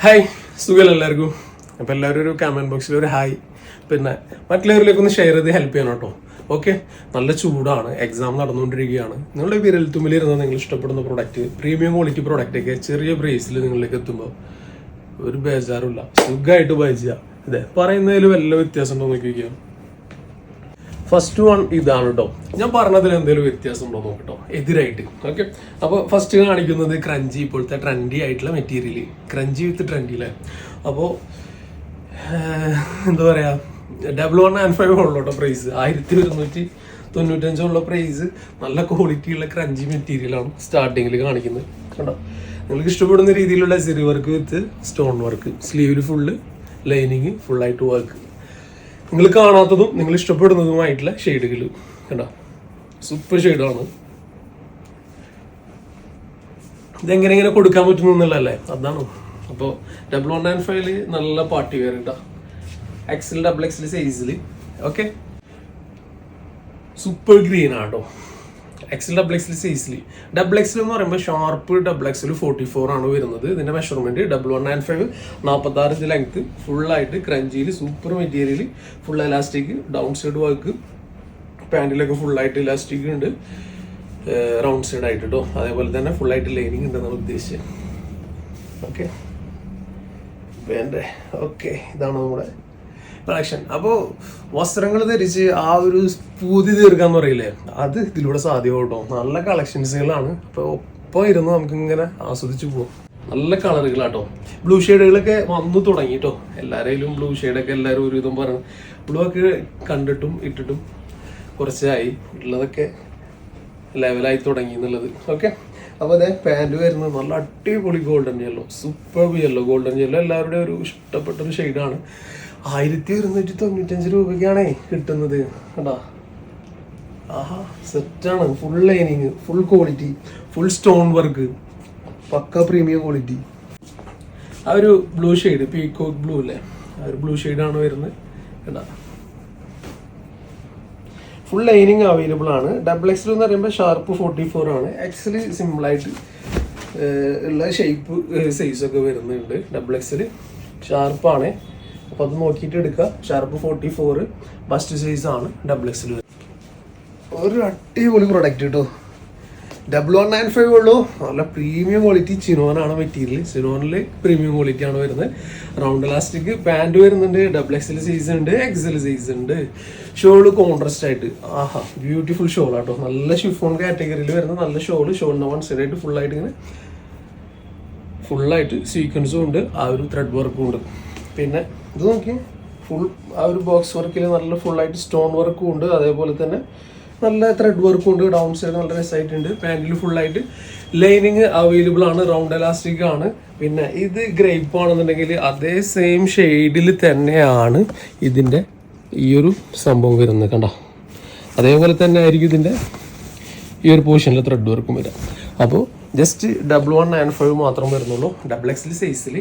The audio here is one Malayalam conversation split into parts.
ഹായ് സുഖമല്ല എല്ലാവർക്കും? അപ്പം എല്ലാവരും ഒരു കമന്റ് ബോക്സിൽ ഒരു ഹായ്. പിന്നെ മറ്റുള്ളവരിലേക്ക് ഒന്ന് ഷെയർ ചെയ്ത് ഹെൽപ്പ് ചെയ്യണം കേട്ടോ. ഓക്കെ നല്ല ചൂടാണ്. എക്സാം നടന്നുകൊണ്ടിരിക്കുകയാണ്. നിങ്ങളുടെ വിരൽത്തുമ്പിലിരുന്ന നിങ്ങൾ ഇഷ്ടപ്പെടുന്ന പ്രൊഡക്റ്റ് പ്രീമിയം ക്വാളിറ്റി പ്രൊഡക്റ്റ് ഒക്കെ ചെറിയ പ്രൈസിൽ നിങ്ങളിലേക്ക് എത്തുമ്പോൾ ഒരു ബേജാറുമില്ല. സുഖമായിട്ട് ചെയ്യാം അതെ പറയുന്നതിൽ വല്ല വ്യത്യാസം ഉണ്ടോ നോക്കി നോക്കിയാൽ ഫസ്റ്റ് വൺ ഇതാണ് കേട്ടോ ഞാൻ പറഞ്ഞതിൽ എന്തെങ്കിലും വ്യത്യാസം ഉണ്ടോ നോക്കട്ടോ എതിരായിട്ട്. ഓക്കെ അപ്പോൾ ഫസ്റ്റ് കാണിക്കുന്നത് ക്രഞ്ചി ഇപ്പോഴത്തെ ട്രെൻഡി ആയിട്ടുള്ള മെറ്റീരിയൽ ക്രഞ്ചി വിത്ത് ട്രെൻഡി അല്ലേ അപ്പോൾ എന്താ പറയാ? ഡബിൾ വൺ ആൻഡ് ഫൈവ് ഉള്ളൂ കേട്ടോ പ്രൈസ് ആയിരത്തി ഒരുന്നൂറ്റി തൊണ്ണൂറ്റഞ്ചുള്ള പ്രൈസ് നല്ല ക്വാളിറ്റി ഉള്ള ക്രഞ്ചി മെറ്റീരിയലാണ് സ്റ്റാർട്ടിങ്ങിൽ കാണിക്കുന്നത്. കണ്ടോ? നിങ്ങൾക്ക് ഇഷ്ടപ്പെടുന്ന രീതിയിലുള്ള സിറി വർക്ക് വിത്ത് സ്റ്റോൺ വർക്ക് സ്ലീവിൽ ഫുള്ള് ലൈനിങ് ഫുള്ളായിട്ട് വർക്ക് നിങ്ങൾ കാണാത്തതും നിങ്ങൾ ഇഷ്ടപ്പെടുന്നതുമായിട്ടുള്ള ഷെയ്ഡുകൾ കണ്ടോ? സൂപ്പർ ഷെയ്ഡാണ്. ഇതെങ്ങനെ ഇങ്ങനെ കൊടുക്കാൻ പറ്റുന്നു അതാണ്. അപ്പോൾ ഡബിൾ വൺ നയൻ ഫൈവിൽ നല്ല പാർട്ടി വെയർ കേട്ടോ എക്സിൽ ഡബിൾ എക്സിൽ സൈസിൽ ഓക്കെ സൂപ്പർ ഗ്രീൻ ആട്ടോ. എക്സൽ ഡബിൾ എക്സിൽ സീസിലി ഡബിൾ എക്സിൽ എന്ന് പറയുമ്പോൾ sharp double XL forty four ആണ് വരുന്നത്. ഇതിന്റെ measurement double one nine five നാൽപ്പത്തി ആറ് ഇഞ്ച് ലെങ്ത്ത് ഫുള്ളായിട്ട് ക്രഞ്ചിയിൽ super material full elastic down side work പാന്റിലൊക്കെ ഫുള്ളായിട്ട് ഇലാസ്റ്റിക് ഉണ്ട്. റൗണ്ട് സൈഡ് ആയിട്ട് കേട്ടോ അതേപോലെ തന്നെ ഫുള്ളായിട്ട് ലൈനിങ് ഉണ്ടെന്നാണ് ഉദ്ദേശിച്ചത്. ഓക്കെ വേണ്ടേ? ഓക്കെ ഇതാണ് നമ്മുടെ കളക്ഷൻ അപ്പോൾ വസ്ത്രങ്ങൾ ധരിച്ച് ആ ഒരു പൂതി തീർക്കാന്ന് പറയില്ലേ? അത് ഇതിലൂടെ സാധ്യമാവും കേട്ടോ നല്ല കളക്ഷൻസുകളാണ്. അപ്പോൾ ഒപ്പം ഇരുന്ന് നമുക്കിങ്ങനെ ആസ്വദിച്ച് പോകും നല്ല കളറുകളാട്ടോ. ബ്ലൂ ഷെയ്ഡുകളൊക്കെ വന്നു തുടങ്ങി കേട്ടോ എല്ലാവരെയും ബ്ലൂ ഷെയ്ഡൊക്കെ എല്ലാവരും ഒരു വിധം പറഞ്ഞു ബ്ലൂ ഒക്കെ കണ്ടിട്ടും ഇട്ടിട്ടും കുറച്ചായി. ഉള്ളതൊക്കെ ലെവലായി തുടങ്ങി എന്നുള്ളത്. ഓക്കെ? അപ്പോൾ അതെ പാന്റ് വരുന്നത് നല്ല അടിപൊളി golden yellow super yellow golden yellow എല്ലാവരുടെയും ഒരു ഇഷ്ടപ്പെട്ട ഒരു ഷെയ്ഡാണ്. ആയിരത്തി ഒരുന്നൂറ്റി തൊണ്ണൂറ്റഞ്ച് രൂപയ്ക്കാണേ കിട്ടുന്നത് കേട്ടാ ആഹാ സെറ്റാണ്. Full lining full quality full stone work പക്ക പ്രീമിയം ക്വാളിറ്റി ആ ഒരു ബ്ലൂ ഷെയ്ഡ് പീക്കോക്ക് ബ്ലൂ അല്ലേ? ആ ഒരു ബ്ലൂ ഷെയ്ഡാണ് വരുന്നത്. കേട്ടാ ഫുൾ ലൈനിങ് അവൈലബിൾ ആണ്. ഡബിൾ എക്സൽ എന്ന് പറയുമ്പോൾ ഷാർപ്പ് ഫോർട്ടി ഫോർ ആണ് എക്സൽ സിമ്പിളായിട്ട് ഉള്ള ഷേപ്പ് സൈസൊക്കെ വരുന്നുണ്ട്. ഡബിൾ എക്സൽ ഷാർപ്പാണ് അപ്പോൾ അത് നോക്കിയിട്ട് എടുക്കുക. Sharp forty four bust size ആണ് ഡബിൾ എക്സിൽ ഒരു അടിപൊളി പ്രൊഡക്റ്റ് കേട്ടോ ഡബിൾ വൺ നയൻ ഫൈവ് ഉള്ളൂ. നല്ല പ്രീമിയം ക്വാളിറ്റി ചിനോനാണ് മെറ്റീരിയൽ ചിനോനിൽ പ്രീമിയം ക്വാളിറ്റി ആണ് വരുന്നത്. റൗണ്ട് ഇലാസ്റ്റിക് പാന്റ് വരുന്നുണ്ട്. ഡബിൾ എക്സൽ സൈസ് ഉണ്ട്. എക്സൽ സൈസ് ഉണ്ട്. ഷോൾ കോൺട്രസ്റ്റ് ആയിട്ട്. ആഹാ ബ്യൂട്ടിഫുൾ ഷോൾ ആട്ടോ. നല്ല ഷിഫോൺ കാറ്റഗറിയിൽ വരുന്ന നല്ല ഷോൾ ഷോളിന്റെ വൺ സൈഡ് ആയിട്ട് ഫുള്ളായിട്ട് ഇങ്ങനെ ഫുള്ളായിട്ട് സീക്വൻസും ഉണ്ട്. ആ ഒരു ത്രെഡ് വർക്കും ഉണ്ട്. പിന്നെ ഇത് നോക്കി ഫുൾ ആ ഒരു ബോക്സ് വർക്കിൽ നല്ല ഫുള്ളായിട്ട് സ്റ്റോൺ വർക്കും ഉണ്ട്. അതേപോലെ തന്നെ നല്ല ത്രെഡ് വർക്കും ഉണ്ട്. ഡൗൺ സൈഡ് നല്ല രസമായിട്ടുണ്ട് പാന്റിൽ ഫുള്ളായിട്ട് ലൈനിങ് അവൈലബിൾ ആണ്. റൗണ്ട് എലാസ്റ്റിക് ആണ്. പിന്നെ ഇത് ഗ്രേപ്പ് ആണെന്നുണ്ടെങ്കിൽ അതേ സെയിം ഷെയ്ഡിൽ തന്നെയാണ് ഇതിന്റെ ഈ ഒരു സംഭവം വരുന്നത്. കണ്ട? അതേപോലെ തന്നെ ആയിരിക്കും ഇതിന്റെ ഈ ഒരു പൊസിഷനിൽ ത്രെഡ് വർക്കും വരാം അപ്പോൾ just double one nine five മാത്രം വരുന്നുള്ളൂ. ഡബിൾ എക്സിൽ സൈസിൽ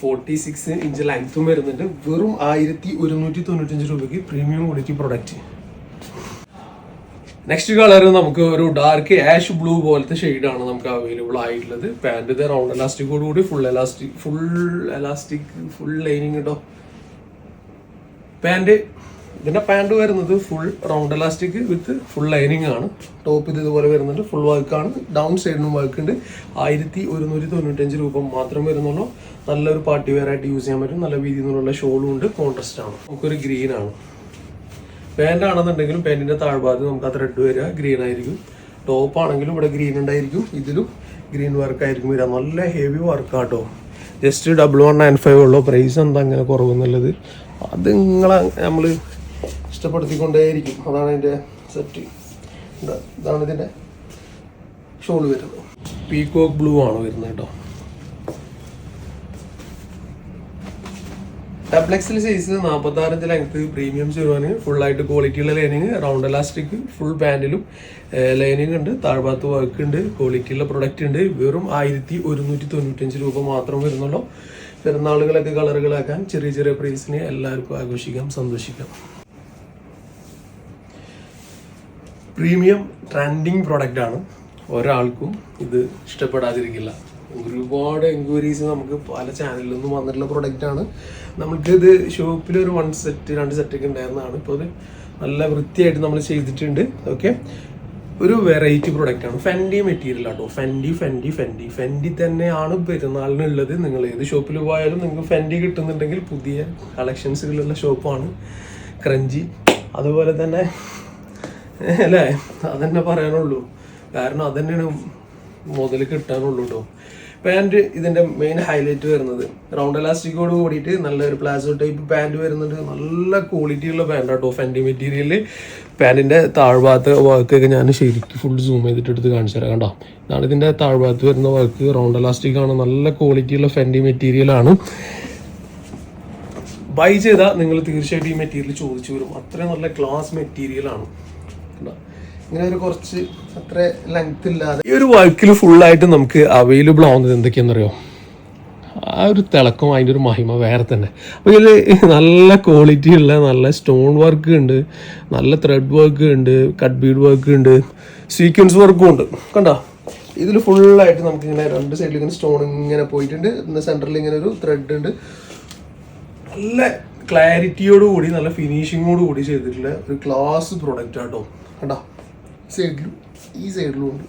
ഫോർട്ടി സിക്സ് ഇഞ്ച് ലെങ്ത്തും വരുന്നുണ്ട്. വെറും ആയിരത്തി ഒരുന്നൂറ്റി തൊണ്ണൂറ്റഞ്ച് രൂപയ്ക്ക് premium quality product next colour നമുക്ക് ഒരു ഡാർക്ക് ആഷ് ബ്ലൂ പോലത്തെ ഷെയ്ഡാണ് നമുക്ക് അവൈലബിൾ ആയിട്ടുള്ളത്. പാന്റ് ഇത് റൗണ്ട് എലാസ്റ്റിക്കോട് കൂടി full elastic full elastic full lining കേട്ടോ പാന്റ് ഇതിന്റെ പാന്റ് വരുന്നത് full round elastic with full lining ആണ്. ടോപ്പ് ഇത് ഇതുപോലെ വരുന്നുണ്ട് ഫുൾ ആണ്. ഡൗൺ സൈഡിനും വർക്ക് ഉണ്ട്. ആയിരത്തി ഒരുന്നൂറ്റി തൊണ്ണൂറ്റഞ്ച് രൂപ മാത്രം വരുന്നുള്ളൂ. നല്ലൊരു പാർട്ടി വെയർ ആയിട്ട് യൂസ് ചെയ്യാൻ പറ്റും. നല്ല രീതിയിൽ നിന്നുള്ള ഷോളും ഉണ്ട്. കോൺട്രസ്റ്റ് ആണ്. നമുക്കൊരു ഗ്രീൻ ആണ്. പാന്റ് ആണെന്നുണ്ടെങ്കിലും പാന്റിന്റെ താഴ്ഭാഗത്ത് നമുക്ക് ആ ത്രെഡ് വരിക. ഗ്രീൻ ആയിരിക്കും. ടോപ്പ് ആണെങ്കിലും ഇവിടെ ഗ്രീൻ ഉണ്ടായിരിക്കും. ഇതിലും ഗ്രീൻ വർക്ക് ആയിരിക്കും വരിക. നല്ല heavy വർക്കാട്ടോ just double one nine five ഉള്ളൂ. പ്രൈസ് എന്താ അങ്ങനെ കുറവെന്നുള്ളത് അത് നിങ്ങളെ നമ്മൾ ഇഷ്ടപ്പെടുത്തിക്കൊണ്ടേയിരിക്കും. അതാണ് അതിന്റെ സെറ്റ് ഇതാണ് ഇതിന്റെ ഷോൾ വരുന്നത്. പീകോക്ക് ബ്ലൂ ആണ് വരുന്നത് കേട്ടോ. ഡബ്ലക്സിൽ സൈസ് നാൽപ്പത്തി ആറിഞ്ച് ലെങ്ത് പ്രീമിയം സിറുവാന് ഫുള്ളായിട്ട് ക്വാളിറ്റിയുള്ള ലൈനിങ് റൗണ്ട് ഇലാസ്റ്റിക് ഫുൾ പാന്റിലും ലൈനിങ് ഉണ്ട്. താഴ്ഭാഗത്ത് വർക്ക് ഉണ്ട്. ക്വാളിറ്റിയുള്ള പ്രൊഡക്റ്റ് ഉണ്ട്. വെറും ആയിരത്തി ഒരുന്നൂറ്റി തൊണ്ണൂറ്റഞ്ച് രൂപ മാത്രം വരുന്നുള്ളൂ. പെരുന്നാളുകളൊക്കെ കളറുകളാക്കാൻ ചെറിയ ചെറിയ പ്രൈസിനെ എല്ലാവർക്കും ആഘോഷിക്കാം സന്തോഷിക്കാം. പ്രീമിയം ട്രെൻഡിങ് പ്രോഡക്റ്റ് ആണ്. ഒരാൾക്കും ഇത് ഇഷ്ടപ്പെടാതിരിക്കില്ല. ഒരുപാട് എൻക്വയറീസ് നമുക്ക് പല ചാനലിൽ നിന്നും വന്നിട്ടുള്ള പ്രോഡക്റ്റ് ആണ്. നമ്മൾക്ക് ഇത് ഷോപ്പിൽ ഒരു വൺ സെറ്റ് രണ്ട് സെറ്റ് ഒക്കെ ഉണ്ടായിരുന്നതാണ്. ഇപ്പോൾ അത് നല്ല വൃത്തിയായിട്ട് നമ്മൾ ചെയ്തിട്ടുണ്ട്. ഓക്കെ ഒരു വെറൈറ്റി പ്രൊഡക്റ്റ് ആണ്. ഫെൻഡി മെറ്റീരിയൽ ആട്ടോ. ഫെൻഡി ഫെൻഡി ഫെൻഡി ഫെൻഡി തന്നെയാണ് പെരുന്നാളിനുള്ളത്. നിങ്ങൾ ഏത് ഷോപ്പിൽ പോയാലും നിങ്ങൾക്ക് ഫെൻഡി കിട്ടുന്നുണ്ടെങ്കിൽ പുതിയ കളക്ഷൻസുകളുള്ള ഷോപ്പാണ് ക്രഞ്ചി അതുപോലെ തന്നെ അല്ലേ? അതന്നെ പറയാനുള്ളൂ. കാരണം അതന്നെയാണ് മുതൽ കിട്ടാനുള്ളൂ കേട്ടോ പാന്റ് ഇതിന്റെ മെയിൻ ഹൈലൈറ്റ് വരുന്നത്. റൗണ്ട് എലാസ്റ്റിക്കോട് കൂടിയിട്ട് നല്ലൊരു പ്ലാസോ ടൈപ്പ് പാന്റ് വരുന്നുണ്ട്. നല്ല ക്വാളിറ്റി ഉള്ള പാന്റ് കേട്ടോ ഫെൻഡി മെറ്റീരിയൽ പാന്റിന്റെ താഴ്ഭാഗത്ത് വർക്കൊക്കെ ഞാൻ ശരിക്കും ഫുൾ സൂം ചെയ്തിട്ട് എടുത്ത് കാണിച്ചു തരാം കേട്ടോ ഇതാണ് ഇതിന്റെ താഴ്ഭാഗത്ത് വരുന്ന വർക്ക് റൗണ്ട് ഇലാസ്റ്റിക് ആണ്. നല്ല ക്വാളിറ്റിയുള്ള മെറ്റീരിയൽ ആണ്. ബൈ ചെയ്താൽ നിങ്ങൾ തീർച്ചയായിട്ടും ഈ മെറ്റീരിയൽ ചോദിച്ചു വരും. അത്രയും നല്ല ക്ലാസ് കണ്ടോ? ഇങ്ങനെ ഒരു കുറച്ച് അത്ര ലെങ്ത് ഈ ഒരു വർക്കിൽ ഫുള്ളായിട്ട് നമുക്ക് അവൈലബിൾ ആവുന്നത് എന്തൊക്കെയാണെന്നറിയോ? ആ ഒരു തിളക്കം അതിന്റെ ഒരു മഹിമ വേറെ തന്നെ. അപ്പോൾ ഇതിൽ നല്ല ക്വാളിറ്റി ഉള്ള നല്ല സ്റ്റോൺ വർക്ക് ഉണ്ട് നല്ല ത്രെഡ് വർക്ക് ഉണ്ട് കട്ട് ബീഡ് വർക്ക് ഉണ്ട് സീക്വൻസ് വർക്കും ഉണ്ട്. കണ്ടോ? ഇതിൽ ഫുള്ളായിട്ട് നമുക്ക് ഇങ്ങനെ രണ്ട് സൈഡിൽ ഇങ്ങനെ സ്റ്റോൺ ഇങ്ങനെ പോയിട്ടുണ്ട്. സെന്ററിൽ ഇങ്ങനെ ഒരു ത്രെഡ് ഉണ്ട്. നല്ല ക്ലാരിറ്റിയോട് കൂടി നല്ല ഫിനിഷിങ്ങോട് കൂടി ചെയ്തിട്ടുള്ള ഒരു ക്ലാസ് പ്രൊഡക്റ്റ് ആട്ടോ. കണ്ടോ? സൈഡിലും ഈ സൈഡിലും ഉണ്ട്.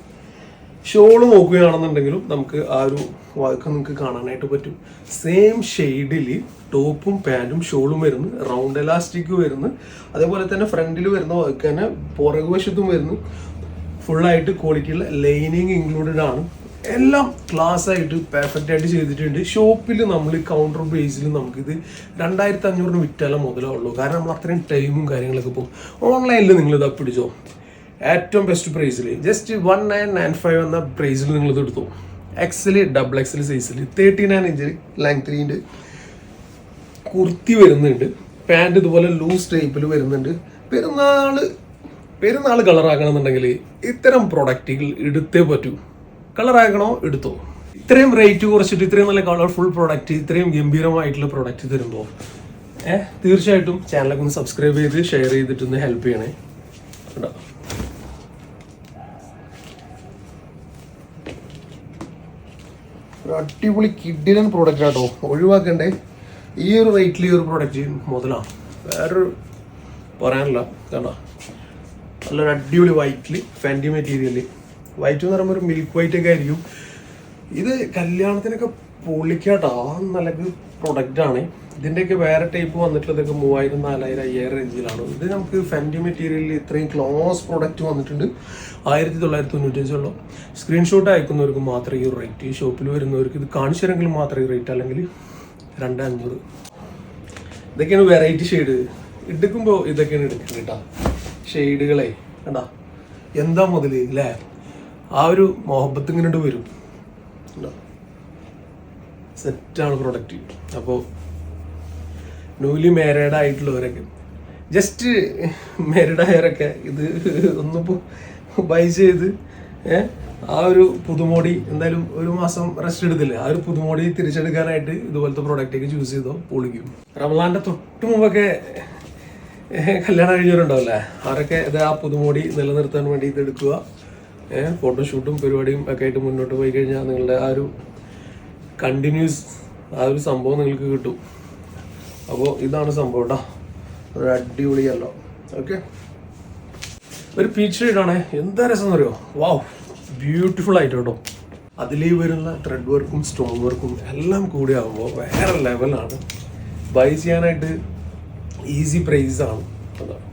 ഷോൾ നോക്കുകയാണെന്നുണ്ടെങ്കിലും നമുക്ക് ആ ഒരു വർക്ക് നിങ്ങൾക്ക് കാണാനായിട്ട് പറ്റും. സെയിം ഷെയ്ഡിൽ ടോപ്പും പാന്റും ഷോളും വരുന്നു റൗണ്ട് എലാസ്റ്റിക് വരുന്നു. അതേപോലെ തന്നെ ഫ്രണ്ടിൽ വരുന്ന വർക്ക് തന്നെ പുറകുവശത്തും വരുന്നു. ഫുള്ളായിട്ട് ക്വാളിറ്റിയുള്ള ലൈനിങ് ഇൻക്ലൂഡഡ് ആണ്. എല്ലാം ക്ലാസ് ആയിട്ട് പെർഫെക്റ്റ് ആയിട്ട് ചെയ്തിട്ടുണ്ട്. ഷോപ്പിൽ നമ്മൾ കൗണ്ടർ ബേസിൽ നമുക്കിത് രണ്ടായിരത്തി അഞ്ഞൂറിന് വിറ്റാലേ മുതലേ ഉള്ളൂ കാരണം നമ്മൾ അത്രയും ടൈമും കാര്യങ്ങളൊക്കെ പോകും. ഓൺലൈനിൽ നിങ്ങൾ ഇതാ പിടിച്ചോ? ഏറ്റവും ബെസ്റ്റ് പ്രൈസിൽ just one nine nine five എന്ന പ്രൈസിൽ നിങ്ങൾ ഇത് എടുത്തു? എക്സൽ ഡബിൾ എക്സൽ സൈസിൽ തേർട്ടി നയൻ ഇഞ്ച് ലെങ്ത്രീന്റെ കുർത്തി വരുന്നുണ്ട്. പാന്റ് ഇതുപോലെ ലൂസ് ടൈപ്പിൽ വരുന്നുണ്ട്. പെരുന്നാൾ പെരുന്നാൾ കളറാക്കണമെന്നുണ്ടെങ്കിൽ ഇത്തരം പ്രൊഡക്റ്റുകൾ എടുത്തേ പറ്റൂ. കളറാക്കണോ എടുത്തോ. ഇത്രയും റേറ്റ് കുറച്ചിട്ട് ഇത്രയും നല്ല കളർഫുൾ പ്രൊഡക്റ്റ് ഇത്രയും ഗംഭീരമായിട്ടുള്ള പ്രൊഡക്റ്റ് തരുമ്പോൾ ഏഹ് തീർച്ചയായിട്ടും ചാനലൊക്കെ ഒന്ന് സബ്സ്ക്രൈബ് ചെയ്ത് ഷെയർ ചെയ്തിട്ടൊന്ന് ഹെൽപ്പ് ചെയ്യണേ. കേട്ടോ? അടിപൊളി കിഡിലൻ പ്രോഡക്റ്റ് ആട്ടോ. ഒഴിവാക്കണ്ടേ. ഈ ഒരു റേറ്റിൽ ഈ ഒരു പ്രോഡക്റ്റ് മുതലാണ് വേറൊരു പറയാനില്ല. കണ്ടോ? നല്ലൊരു അടിപൊളി വൈറ്റിൽ ഫാന്റി മെറ്റീരിയൽ വൈറ്റ് എന്ന് പറയുമ്പോൾ ഒരു മിൽക്ക് വൈറ്റ് ഒക്കെ ആയിരിക്കും. ഇത് കല്യാണത്തിനൊക്കെ പൊളിക്കാട്ടോ ആ നല്ല പ്രൊഡക്റ്റ് ആണ്. ഇതിന്റെയൊക്കെ വേറെ ടൈപ്പ് വന്നിട്ടുള്ളതൊക്കെ മൂവായിരം നാലായിരം അയ്യായിരം റേഞ്ചിലാണ് ഇത് നമുക്ക് ഫെന്റി മെറ്റീരിയലിൽ ഇത്രയും ക്ലോസ് പ്രൊഡക്റ്റ് വന്നിട്ടുണ്ട്. ആയിരത്തി തൊള്ളായിരത്തി തൊണ്ണൂറ്റഞ്ചുള്ള സ്ക്രീൻഷോട്ട് അയക്കുന്നവർക്ക് മാത്രമേ ഈ റേറ്റ് ഷോപ്പിൽ വരുന്നവർക്ക് ഇത് കാണിച്ചു തരെങ്കിൽ മാത്രമേ ഈ റേറ്റ് അല്ലെങ്കിൽ രണ്ട് അഞ്ഞൂറ്. ഇതൊക്കെയാണ് വെറൈറ്റി ഷെയ്ഡ് എടുക്കുമ്പോൾ ഇതൊക്കെയാണ് എടുക്കുന്നത് കേട്ടോ. ഷെയ്ഡുകളെ കണ്ടാ? എന്താ മുതൽ അല്ലേ ആ ഒരു മൊഹബത്ത് ഇങ്ങനെ വരും. സെറ്റാണ് പ്രൊഡക്റ്റ് അപ്പോൾ ന്യൂലി മാരീഡ് ആയിട്ടുള്ളവരൊക്കെ. ജസ്റ്റ് മാരീഡ് ആയവരൊക്കെ ഇത് ഒന്നിപ്പോൾ ബൈ ചെയ്ത് ആ ഒരു പുതുമോടി എന്തായാലും ഒരു മാസം റെസ്റ്റ് എടുത്തില്ല? ആ ഒരു പുതുമോടി തിരിച്ചെടുക്കാനായിട്ട് ഇതുപോലത്തെ പ്രൊഡക്റ്റ് ഒക്കെ ചൂസ് ചെയ്തോ പൊളിക്കും. റമലാന്റെ തൊട്ട് മുമ്പൊക്കെ കല്യാണം കഴിഞ്ഞവരുണ്ടാവില്ലേ? അവരൊക്കെ ഇത് ആ പുതുമോടി നിലനിർത്താൻ വേണ്ടി ഇത് എടുക്കുക. ഫോട്ടോഷൂട്ടും പരിപാടിയും ഒക്കെ ആയിട്ട് മുന്നോട്ട് പോയി കഴിഞ്ഞാൽ നിങ്ങളുടെ ആ ഒരു കണ്ടിന്യൂസ് ആ ഒരു സംഭവം നിങ്ങൾക്ക് കിട്ടും. അപ്പോൾ ഇതാണ് സംഭവം കേട്ടോ ഒരു അടിപൊളിയല്ലോ. ഓക്കെ ഒരു പീച്ച് ഷെയ്ഡാണ് എന്താ രസം എന്നറിയോ? വാവ് ബ്യൂട്ടിഫുൾ ആയിട്ട് കേട്ടോ. അതിൽ വരുന്ന ത്രെഡ് വർക്കും സ്റ്റോൺ വർക്കും എല്ലാം കൂടി ആകുമ്പോൾ വേറെ ലെവലാണ് ബൈ ചെയ്യാനായിട്ട് ഈസി പ്രൈസാണ് അതാണ്.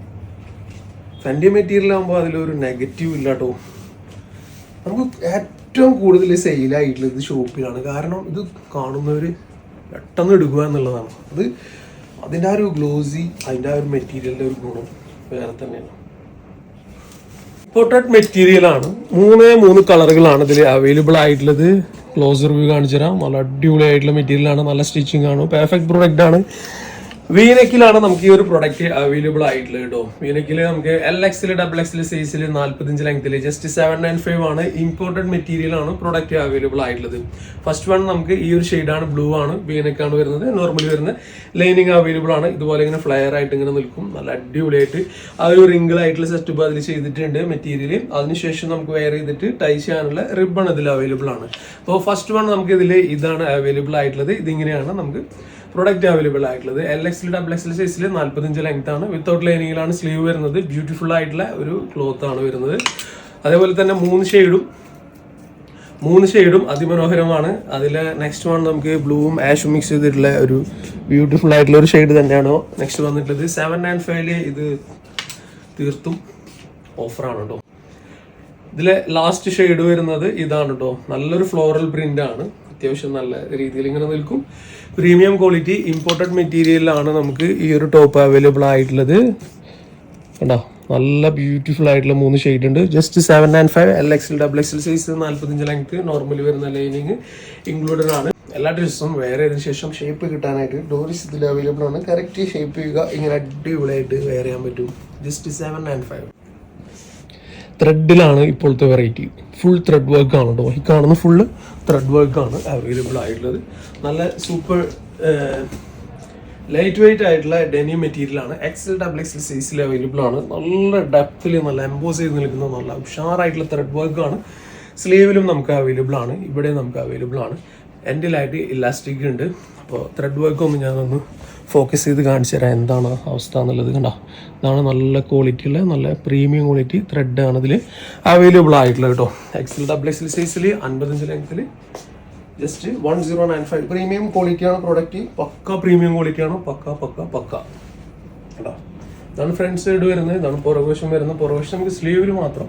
ഫെൻഡി മെറ്റീരിയൽ ആകുമ്പോൾ അതിലൊരു നെഗറ്റീവ് ഇല്ല കേട്ടോ നമുക്ക് ഏറ്റവും കൂടുതൽ സെയിലായിട്ടുള്ളത് ഇത് ഷോപ്പിലാണ്. കാരണം ഇത് കാണുന്നവർ പെട്ടെന്ന് എടുക്കുക എന്നുള്ളതാണ്. അത് അതിന്റെ ആ ഒരു ഗ്ലോസി അതിന്റെ ആ ഒരു മെറ്റീരിയലിന്റെ ഒരു ഗുണം വേറെ തന്നെയാണ്. ഇമ്പോർട്ടഡ് മെറ്റീരിയലാണ് മൂന്ന് മൂന്നേ കളറുകളാണ് ഇതിൽ അവൈലബിൾ ആയിട്ടുള്ളത്. ക്ലോസ് റിവ്യൂ കാണിച്ചു തരാം നല്ല അടിപൊളി ആയിട്ടുള്ള മെറ്റീരിയലാണ് നല്ല സ്റ്റിച്ചിങ് ആണ്. പെർഫെക്റ്റ് പ്രൊഡക്റ്റ് ആണ്. വീനക്കിലാണ് നമുക്ക് ഈ ഒരു പ്രൊഡക്റ്റ് അവൈലബിൾ ആയിട്ടുള്ളത് കേട്ടോ. വീനക്കിൽ നമുക്ക് എൽ എക്സിൽ ഡബിൾ എക്സിൽ സൈസിൽ നാല്പത്തഞ്ച് ലെങ്ത്തിൽ ജസ്റ്റ് സെവൻ നയൻ ഫൈവ് ആണ്. ഇമ്പോർട്ടഡ് മെറ്റീരിയൽ ആണ് പ്രൊഡക്റ്റ് അവൈലബിൾ ആയിട്ടുള്ളത്. ഫസ്റ്റ് വൺ നമുക്ക് ഈ ഒരു ഷെയ്ഡാണ് ബ്ലൂ ആണ് വീനക്കാണ് വരുന്നത്. നോർമലി വരുന്ന ലൈനിങ് അവൈലബിൾ ആണ്. ഇതുപോലെ ഇങ്ങനെ ഫ്ലെയർ ആയിട്ട് ഇങ്ങനെ നിൽക്കും. നല്ല അടിപൊളിയായിട്ട് ആ ഒരു റിംഗിൾ ആയിട്ടുള്ള സെറ്റപ്പ് അതിൽ ചെയ്തിട്ടുണ്ട് മെറ്റീരിയൽ അതിനുശേഷം നമുക്ക് വെയർ ചെയ്തിട്ട് ടൈ ചെയ്യാനുള്ള റിബൺ ഇതിൽ അവൈലബിൾ ആണ്. അപ്പോൾ ഫസ്റ്റ് വൺ നമുക്ക് ഇതിൽ ഇതാണ് അവൈലബിൾ ആയിട്ടുള്ളത്. ഇതിങ്ങനെയാണ് നമുക്ക് പ്രൊഡക്റ്റ് അവൈലബിൾ ആയിട്ടുള്ളത്. എൽ എക്സിൽ ഡബിൾ എക്സിൽ സൈസിൽ നാല്പത്തഞ്ച് ലെങ്ത് ആണ്. വിത്തൗട്ട് ലൈനിങ്ങിലാണ് സ്ലീവ് വരുന്നത്. ബ്യൂട്ടിഫുൾ ആയിട്ടുള്ള ഒരു ക്ലോത്ത് ആണ് വരുന്നത്. അതേപോലെ തന്നെ മൂന്ന് ഷെയ്ഡും മൂന്ന് ഷെയ്ഡും അതിമനോഹരമാണ്. അതിൽ നെക്സ്റ്റ് വൺ നമുക്ക് ബ്ലൂവും ആഷും മിക്സ് ചെയ്തിട്ടുള്ള ഒരു ബ്യൂട്ടിഫുൾ ആയിട്ടുള്ള ഒരു ഷെയ്ഡ് തന്നെയാണ് നെക്സ്റ്റ് വന്നിട്ടുള്ളത്. സെവൻ നയൻ ഫൈവിൽ ഇത് തീർത്തും ഓഫറാണ് കേട്ടോ ഇതിലെ ലാസ്റ്റ് ഷെയ്ഡ് വരുന്നത് ഇതാണ് കേട്ടോ നല്ലൊരു ഫ്ലോറൽ പ്രിന്റ് ആണ്. അത്യാവശ്യം നല്ല രീതിയിൽ ഇങ്ങനെ നിൽക്കും. പ്രീമിയം ക്വാളിറ്റി ഇമ്പോർട്ടഡ് മെറ്റീരിയലിലാണ് നമുക്ക് ഈ ഒരു ടോപ്പ് അവൈലബിൾ ആയിട്ടുള്ളത്. കണ്ടോ? നല്ല ബ്യൂട്ടിഫുൾ ആയിട്ടുള്ള മൂന്ന് ഷെയ്ഡ് ഉണ്ട്. Just seven nine five L XL double XL size നാല്പത്തഞ്ച് ലെങ്ത് നോർമലി വരുന്ന ലൈനിങ് ഇൻക്ലൂഡഡ് ആണ്. എല്ലാ ഡ്രസ്സും വേറെ ഇതിന് ശേഷം ഷേപ്പ് കിട്ടാനായിട്ട് ഡോറിസ് ഇതിൽ അവൈലബിൾ ആണ്. കറക്റ്റ് ഷേപ്പ് ചെയ്യുക. ഇങ്ങനെ അടിപൊളിയായിട്ട് വെയർ ചെയ്യാൻ പറ്റും. ജസ്റ്റ് സെവൻ നയൻ ഫൈവ് ത്രെഡിലാണ് ഇപ്പോഴത്തെ വെറൈറ്റി ഫുൾ ത്രെഡ് വർക്ക് ആണ് കേട്ടോ ഈ കാണുന്ന ഫുള്ള് ത്രെഡ് വർക്ക് ആണ് അവൈലബിൾ ആയിട്ടുള്ളത്. നല്ല സൂപ്പർ ലൈറ്റ് വെയിറ്റ് ആയിട്ടുള്ള ഡെനി മെറ്റീരിയൽ ആണ്. എക്സൽ ഡബിൾ എക്സൽ സൈസിൽ അവൈലബിൾ ആണ്. നല്ല ഡെപ്തിൽ നല്ല എംബോസ് ചെയ്ത് നിൽക്കുന്ന നല്ല ഉഷാറായിട്ടുള്ള ത്രെഡ് വർക്ക് ആണ്. സ്ലീവിലും നമുക്ക് അവൈലബിൾ ആണ്. ഇവിടെ നമുക്ക് അവൈലബിൾ ആണ്. എൻഡിലായിട്ട് ഇലാസ്റ്റിക് ഉണ്ട്. അപ്പോൾ ത്രെഡ് വർക്ക് ഒന്ന് ഞാനൊന്ന് ഫോക്കസ് ചെയ്ത് കാണിച്ചു തരാം. എന്താണ് അവസ്ഥ എന്നുള്ളത് കണ്ടോ? ഇതാണ് നല്ല ക്വാളിറ്റി ഉള്ള നല്ല പ്രീമിയം ക്വാളിറ്റി ത്രെഡ് ആണ് ഇതിൽ അവൈലബിൾ ആയിട്ടുള്ളത് കേട്ടോ. എക്സൽ ഡബിൾ എക്സൽ സൈസിൽ അൻപത്തഞ്ച് ലെങ്ത്തിൽ just one zero nine five premium ക്വാളിറ്റിയാണ് പ്രോഡക്റ്റ് പക്ക പ്രീമിയം ക്വാളിറ്റിയാണ് പക്ക പക്ക പക്ക. കേട്ടോ ഇതാണ് ഫ്രണ്ട് സൈഡ് വരുന്നത്. ഇതാണ് പുറകുവശം വരുന്നത്. പുറകുവശം നമുക്ക് സ്ലീവിൽ മാത്രം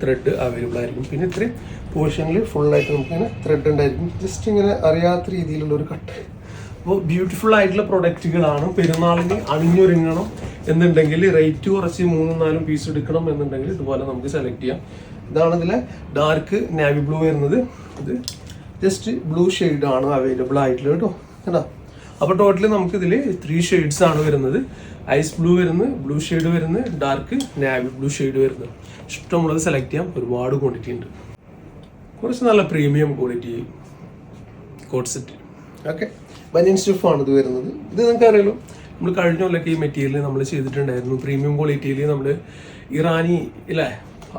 ത്രെഡ് അവൈലബിൾ ആയിരിക്കും. പിന്നെ ഇത്രയും പോർഷനിൽ ഫുള്ളായിട്ട് നമുക്ക് ഇങ്ങനെ ത്രെഡ് ഉണ്ടായിരിക്കും. ജസ്റ്റ് ഇങ്ങനെ അറിയാത്ത രീതിയിലുള്ള ഒരു കട്ട് അപ്പോൾ ബ്യൂട്ടിഫുൾ ആയിട്ടുള്ള പ്രൊഡക്റ്റുകളാണ് പെരുന്നാളിന് അണിഞ്ഞൊരുങ്ങണം എന്നുണ്ടെങ്കിൽ റേറ്റ് കുറച്ച് മൂന്നും നാലും പീസ് എടുക്കണം എന്നുണ്ടെങ്കിൽ ഇതുപോലെ നമുക്ക് സെലക്ട് ചെയ്യാം. ഇതാണ് ഇതിലെ ഡാർക്ക് നാവി ബ്ലൂ വരുന്നത്. ഇത് ജസ്റ്റ് ബ്ലൂ ആണ് അവൈലബിൾ ആയിട്ടുള്ളത് കേട്ടോ. കേട്ടോ അപ്പോൾ ടോട്ടലി നമുക്ക് ഇതിൽ ത്രീ ഷെയ്ഡ്സ് ആണ് വരുന്നത്. ഐസ് ബ്ലൂ വരുന്നത് ബ്ലൂ ഷെയ്ഡ് വരുന്നത് ഡാർക്ക് നാവി ബ്ലൂ ഷെയ്ഡ് വരുന്നത്. ഇഷ്ടമുള്ളത് സെലക്ട് ചെയ്യാം. ഒരുപാട് ക്വാണ്ടിറ്റി ഉണ്ട്. കുറച്ച് നല്ല premium quality coat set okay ബനിയൻ സ്റ്റിഫാണ് ഇത് വരുന്നത്. ഇത് നിങ്ങൾക്ക് അറിയാലോ നമ്മൾ കഴിഞ്ഞ കൊല്ലൊക്കെ ഈ മെറ്റീരിയൽ നമ്മൾ ചെയ്തിട്ടുണ്ടായിരുന്നു. പ്രീമിയം ക്വാളിറ്റിയിൽ നമ്മൾ ഇറാനി ഇല്ലേ?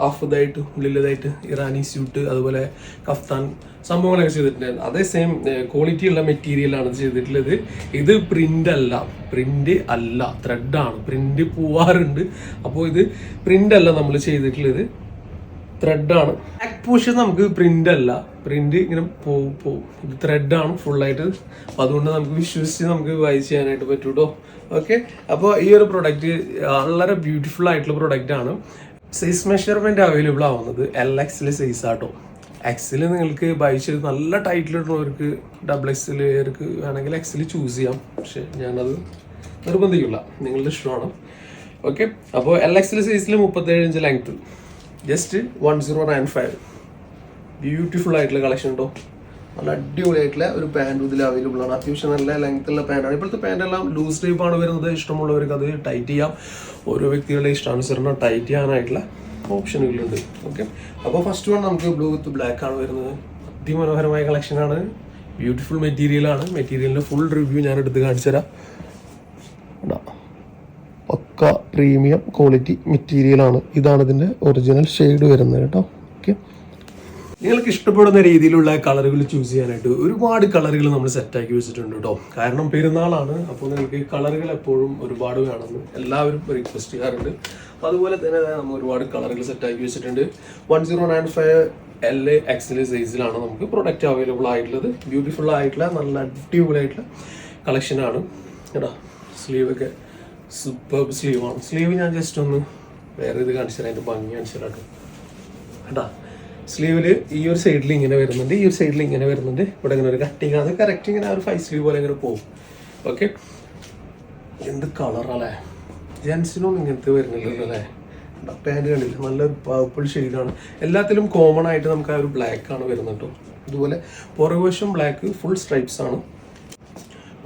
ഹാഫ് ഇതായിട്ട് ഉള്ളിലതായിട്ട് ഇറാനി സ്യൂട്ട് അതുപോലെ കഫ്താൻ സംഭവങ്ങളൊക്കെ ചെയ്തിട്ടുണ്ടായിരുന്നു. അതേ സെയിം ക്വാളിറ്റി ഉള്ള മെറ്റീരിയലാണ് ഇത് ചെയ്തിട്ടുള്ളത്. ഇത് പ്രിന്റ് അല്ല പ്രിന്റ് അല്ല ത്രെഡാണ് പ്രിന്റ് പോവാറുണ്ട്. അപ്പോൾ ഇത് പ്രിന്റ് അല്ല നമ്മൾ ചെയ്തിട്ടുള്ളത്. ത്രെഡാണ് ബാക്ക് പോർഷൻ നമുക്ക് പ്രിന്റ് അല്ല. പ്രിന്റ് ഇങ്ങനെ പോവും പോവും. ഇത് ത്രെഡാണ് ഫുള്ളായിട്ട് അപ്പം അതുകൊണ്ട് നമുക്ക് വിശ്വസിച്ച് നമുക്ക് ബൈ ചെയ്യാനായിട്ട് പറ്റൂട്ടോ. ഓക്കെ അപ്പോൾ ഈ ഒരു പ്രൊഡക്റ്റ് വളരെ ബ്യൂട്ടിഫുൾ ആയിട്ടുള്ള പ്രൊഡക്റ്റ് ആണ്. സൈസ് മെഷർമെന്റ് അവൈലബിൾ ആവുന്നത് എൽ എക്സിൽ സൈസ് ആട്ടോ. എക്സിൽ നിങ്ങൾക്ക് ബൈ ചെയ്ത് നല്ല ടൈറ്റിലിടുന്നവർക്ക് ഡബിൾ എക്സിലേക്ക് വേണമെങ്കിൽ എക്സിൽ ചൂസ് ചെയ്യാം. പക്ഷെ ഞാനത് നിർബന്ധിക്കില്ല. നിങ്ങളുടെ ഇഷ്ടമാണ്. ഓക്കെ അപ്പോൾ എൽ എക്സിൽ സൈസിൽ മുപ്പത്തേഴ് inch length just one zero nine five beautiful ആയിട്ടുള്ള കളക്ഷൻ ഉണ്ടോ നല്ല അടിപൊളിയായിട്ടുള്ള ഒരു പാന്റ് ഇതിൽ അവൈലബിൾ ആണ്. അത്യാവശ്യം നല്ല ലെങ്ത് ഉള്ള പാന്റാണ് ഇപ്പോഴത്തെ പാന്റ് എല്ലാം ലൂസ് ടൈപ്പ് ആണ് വരുന്നത്. ഇഷ്ടമുള്ളവർക്ക് അത് ടൈറ്റ് ചെയ്യാം. ഓരോ വ്യക്തികളുടെ ഇഷ്ടാനുസരണം ടൈറ്റ് ചെയ്യാനായിട്ടുള്ള ഓപ്ഷനുകളുണ്ട് ഓക്കെ അപ്പോൾ ഫസ്റ്റ് വൺ നമുക്ക് ബ്ലൂ വിത്ത് ബ്ലാക്ക് ആണ് വരുന്നത്. അതിമനോഹരമായ കളക്ഷനാണ് ആണ്. ബ്യൂട്ടിഫുൾ മെറ്റീരിയൽ ആണ്. മെറ്റീരിയലിന്റെ ഫുൾ റിവ്യൂ ഞാൻ എടുത്ത് കാണിച്ചു തരാം. പക്ക പ്രീമിയം ക്വാളിറ്റി മെറ്റീരിയൽ ആണ്. ഇതാണ് ഇതിന്റെ ഒറിജിനൽ ഷെയ്ഡ് വരുന്നത് കേട്ടോ. ഓക്കെ നിങ്ങൾക്ക് ഇഷ്ടപ്പെടുന്ന രീതിയിലുള്ള കളറുകൾ ചൂസ് ചെയ്യാനായിട്ട് ഒരുപാട് കളറുകൾ നമ്മൾ സെറ്റാക്കി വെച്ചിട്ടുണ്ട് കേട്ടോ. കാരണം പെരുന്നാളാണ് അപ്പോൾ നിങ്ങൾക്ക് കളറുകൾ എപ്പോഴും ഒരുപാട് വേണമെന്ന് എല്ലാവരും റിക്വസ്റ്റ് ചെയ്യാറുണ്ട്. അതുപോലെ തന്നെ നമ്മൾ ഒരുപാട് കളറുകൾ സെറ്റാക്കി വെച്ചിട്ടുണ്ട്. One zero nine five L XL സൈസിലാണ് നമുക്ക് പ്രൊഡക്റ്റ് അവൈലബിൾ ആയിട്ടുള്ളത്. ബ്യൂട്ടിഫുൾ ആയിട്ടുള്ള നല്ല അടിപൊളിയായിട്ടുള്ള കളക്ഷനാണ് കേട്ടോ. സ്ലീവൊക്കെ സൂപ്പർ സ്ലീവ് ആണ്. സ്ലീവ് ഞാൻ ജസ്റ്റ് ഒന്ന് വേറെ ഇത് കാണിച്ചു തരാം. അതിന്റെ ഭംഗി കാണിച്ചു തരാം കേട്ടോ. സ്ലീവിൽ ഈ ഒരു സൈഡിൽ ഇങ്ങനെ വരുന്നുണ്ട്. ഈ ഒരു സൈഡിൽ ഇങ്ങനെ വരുന്നുണ്ട്. ഇവിടെ ഇങ്ങനെ ഒരു കട്ടിങ് അത് കറക്റ്റ് ഇങ്ങനെ ഒരു ഫൈവ് സ്ലീവ് പോലെ ഇങ്ങനെ പോകും. ഓക്കെ എന്ത് കളറല്ലേ ജെൻസിനൊന്നും ഇങ്ങനത്തെ വരുന്നില്ലല്ലോ അല്ലേ? പാന്റ് കണ്ടില്ല? നല്ല പർപ്പിൾ ഷെയ്ഡാണ് എല്ലാത്തിലും കോമൺ ആയിട്ട് നമുക്ക് ആ ഒരു ബ്ലാക്ക് ആണ് വരുന്നത് കേട്ടോ. അതുപോലെ പുറകുവശം ബ്ലാക്ക് ഫുൾ സ്ട്രൈപ്സ് ആണ്.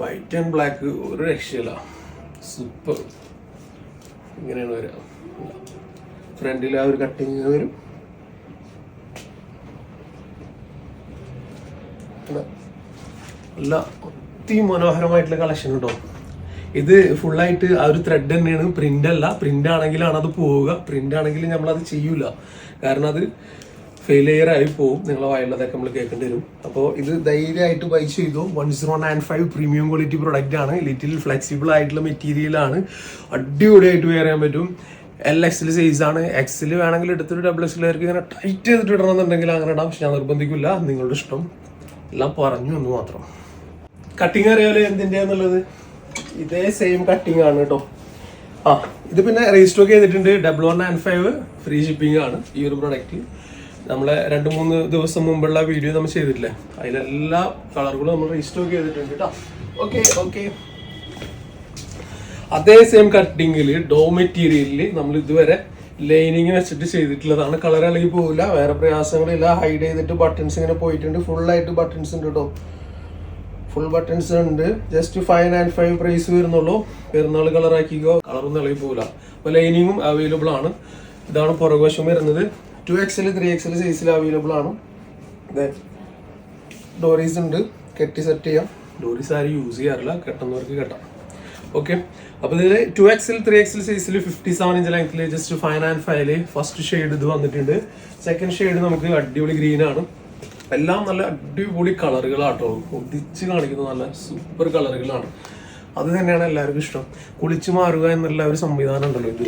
വൈറ്റ് ആൻഡ് ബ്ലാക്ക് ഒരു രക്ഷയില്ല. സൂപ്പർ ഇങ്ങനെയാണ് വരിക. ഫ്രണ്ടിൽ ആ ഒരു കട്ടിങ് വരും. നല്ല അതിമനോഹരമായിട്ടുള്ള കളക്ഷൻ കേട്ടോ ഇത് ഫുള്ളായിട്ട് ആ ഒരു ത്രെഡ് തന്നെയാണ്. പ്രിന്റ് അല്ല. പ്രിന്റ് ആണെങ്കിലാണ് അത് പോവുക. പ്രിന്റ് ആണെങ്കിൽ നമ്മൾ അത് ചെയ്യൂല. കാരണം അത് ഫെയിലിയർ ആയി പോകും നിങ്ങളെ വായുള്ളതൊക്കെ നമ്മൾ കേൾക്കേണ്ടി വരും. അപ്പോൾ ഇത് ധൈര്യമായിട്ട് ബൈ ചെയ്തു. One zero nine five premium quality product ആണ്. ലിറ്റിൽ ഫ്ലെക്സിബിൾ ആയിട്ടുള്ള മെറ്റീരിയലാണ് അടിപൊളിയായിട്ട് വെയർ ചെയ്യാൻ പറ്റും. എൽ എക്സിൽ സൈസ് ആണ്. എക്സിൽ വേണമെങ്കിൽ എടുത്തിട്ട് ഡബിൾ എക്സിലേക്ക് ഇങ്ങനെ ടൈറ്റ് ചെയ്തിട്ട് ഇടണമെന്നുണ്ടെങ്കിൽ അങ്ങനെ ഇടാം. പക്ഷെ ഞാൻ നിർബന്ധിക്കില്ല. നിങ്ങളുടെ ഇഷ്ടം. എല്ലാം പറഞ്ഞു എന്ന് മാത്രം. കട്ടിങ് അറിയാലോ എന്തിന്റെയാന്നുള്ളത് ഇതേ സെയിം കട്ടിങ് ആണ് കേട്ടോ ആ ഇത് പിന്നെ റീസ്റ്റോക്ക് ചെയ്തിട്ടുണ്ട്. Double one nine five free shipping ആണ് ഈ ഒരു പ്രൊഡക്റ്റ് നമ്മളെ രണ്ട് മൂന്ന് ദിവസം മുമ്പുള്ള വീഡിയോ നമ്മൾ ചെയ്തിട്ടില്ലേ? അതിലെല്ലാ കളറുകളും നമ്മൾ റീസ്റ്റോക്ക് ചെയ്തിട്ടുണ്ട് കേട്ടോ ഓക്കെ ഓക്കെ അതേ സെയിം കട്ടിങ്ങിൽ ഡോ മെറ്റീരിയലിൽ നമ്മൾ ഇതുവരെ ലൈനിങ് വെച്ചിട്ട് ചെയ്തിട്ടുള്ളതാണ്. കളർ ഇളകി പോകില്ല വേറെ പ്രയാസങ്ങളില്ല. ഹൈഡ് ചെയ്തിട്ട് ബട്ടൺസ് ഇങ്ങനെ പോയിട്ടുണ്ട്. ഫുൾ ആയിട്ട് ബട്ടൺസ് ഉണ്ട് കേട്ടോ ഫുൾ ബട്ടൺസ് ഉണ്ട്. Just five and five price വരുന്നുള്ളൂ. പെരുന്നാൾ കളർ ആക്കിക്കോ. കളറൊന്നും ഇളകി പോകില്ല അപ്പോൾ ലൈനിങ്ങും അവൈലബിൾ ആണ്. ഇതാണ് പുറകുവശം വരുന്നത്. ടു എക്സൽ ത്രീ എക്സൽ സൈസിൽ അവൈലബിൾ ആണ്. ഡോറീസ് ഉണ്ട്. കെട്ടി സെറ്റ് ചെയ്യാം. ഡോറീസ് ആരും യൂസ് ചെയ്യാറില്ല. കെട്ടുന്നവർക്ക് കെട്ടാം. ഓക്കെ അപ്പോൾ ഇതിൽ ടു എക്സിൽ ത്രീ എക്സിൽ സൈസിൽ ഫിഫ്റ്റി സെവൻ ഇഞ്ച് ലെങ്ത്തിൽ ജസ്റ്റ് ഫൈൻ ആൻഡ് ഫൈവിൽ ഫസ്റ്റ് ഷെയ്ഡ് ഇത് വന്നിട്ടുണ്ട്. സെക്കൻഡ് ഷെയ്ഡ് നമുക്ക് അടിപൊളി ഗ്രീൻ ആണ്. എല്ലാം നല്ല അടിപൊളി കളറുകളാട്ടോ. ഒതിച്ച് കാണിക്കുന്ന നല്ല സൂപ്പർ കളറുകളാണ്. അത് തന്നെയാണ് എല്ലാവർക്കും ഇഷ്ടം. കുളിച്ചു മാറുക എന്നുള്ള ഒരു സംവിധാനം ഉണ്ടല്ലോ ഇത്.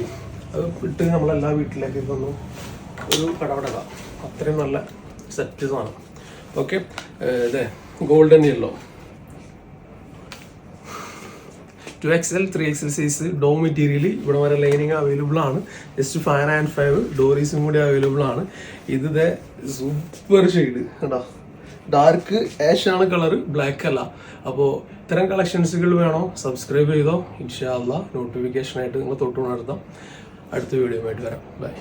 അത് ഇട്ട് നമ്മളെല്ലാ വീട്ടിലേക്ക് ഒന്ന് ഒരു കടവടക അത്രയും നല്ല സെറ്റ് സാധനം ഓക്കെ ഇതേ golden yellow two X L three X L size ഡോ മെറ്റീരിയൽ ഇവിടെ വരെ ലൈനിങ് അവൈലബിൾ ആണ്. ജസ്റ്റ് ഫൈവ് ആൻഡ് ഫൈവ് ഡോറീസും കൂടി അവൈലബിൾ ആണ്. ഇത് സൂപ്പർ ഷെയ്ഡ് കേട്ടോ ഡാർക്ക് ആഷ് ആണ് കളർ ബ്ലാക്ക് അല്ല. അപ്പോൾ ഇത്തരം കളക്ഷൻസുകൾ വേണോ? സബ്സ്ക്രൈബ് ചെയ്തോ. ഇൻഷാല്ല നോട്ടിഫിക്കേഷൻ ആയിട്ട് നിങ്ങൾ തൊട്ടുണർത്താം അടുത്ത വീഡിയോ ആയിട്ട് വരാം. ബൈ